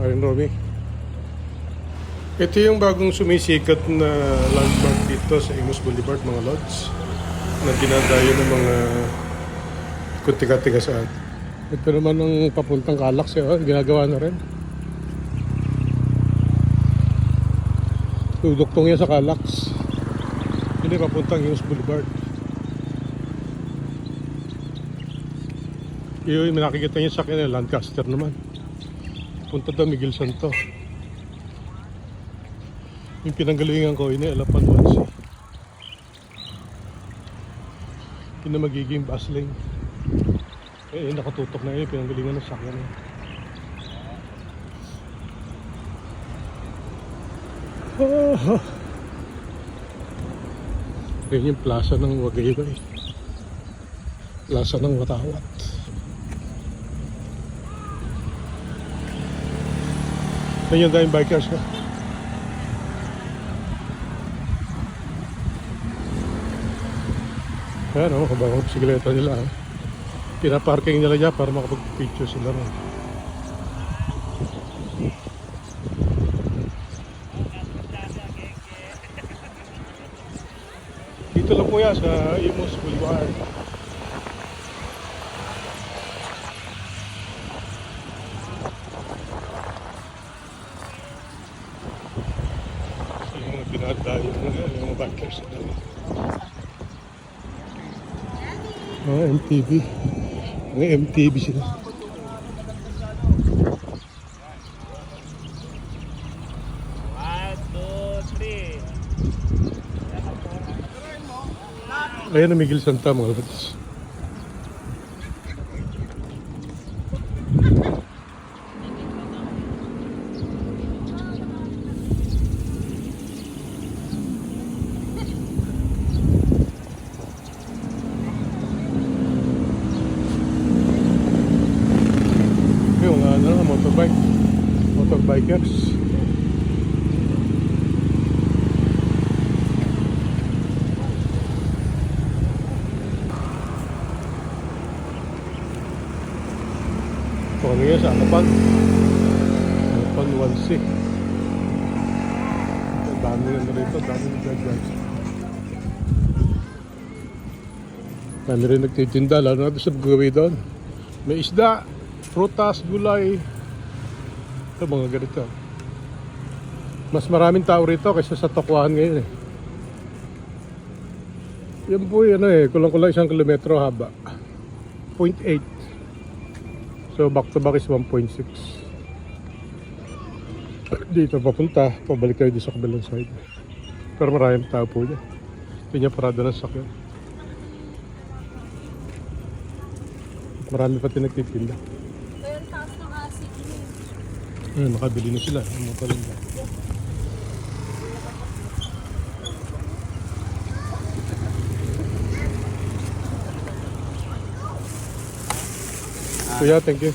Ayun, Romy. Ito yung bagong sumisikat na landmark dito sa Imus Boulevard, mga lods. Na dinadayo ng mga kuntika-tika sa atin. Ito naman ang papuntang Calax, eh, oh, ginagawa na rin. Tuduktong yan sa Calax. Hindi, papuntang Imus Boulevard. May nakikita niyo sa akin, eh, Lancaster naman. Punta daw Miguel Santo. Yung pinanggalingan ko, ini Alapan Wansi. Yun na magiging bus lane. Eh, nakatutok na yun, pinanggalingan ng sakyan. Eh. Oh, oh. Yung plaza ng Wagaybay. Plaza ng Watawat. Yan yung daming bikers ka. Ayan o, kabawang bisikleta nila. ah. Pinaparking nila dyan para makapag-picture sila ron. Dito lang po yan sa Imus Boulevard. Yung dinadayo nila, yung mga bikers nila. Oh, MTV. May MTV sila. Ayan na Miguel Santa mga lods. Yung ano, motorbike. Motorbikers. Ito ano yan sa Alapan. Alapan 1C. Ang dami na rito, dami na dyan. Dami rin nagtitinda, lalo na sa gawin doon. May isda, prutas, gulay. Ito mga ganito. Mas maraming tao rito kaysa sa Tokwahan ngayon eh. Yan po yun eh, kulang-kulang isang kilometro haba. 0.8. So back to back is 1.6. Dito papunta, pabalik kayo dito sa kabilang side. Pero maraming tao po dyan. Hindi niya parada ng sakyan. Marami pati nagtitinda. Kaya ang taas ng acid niya. Ayun, nakabili na sila. Ang mga palinda. Kuya, thank you.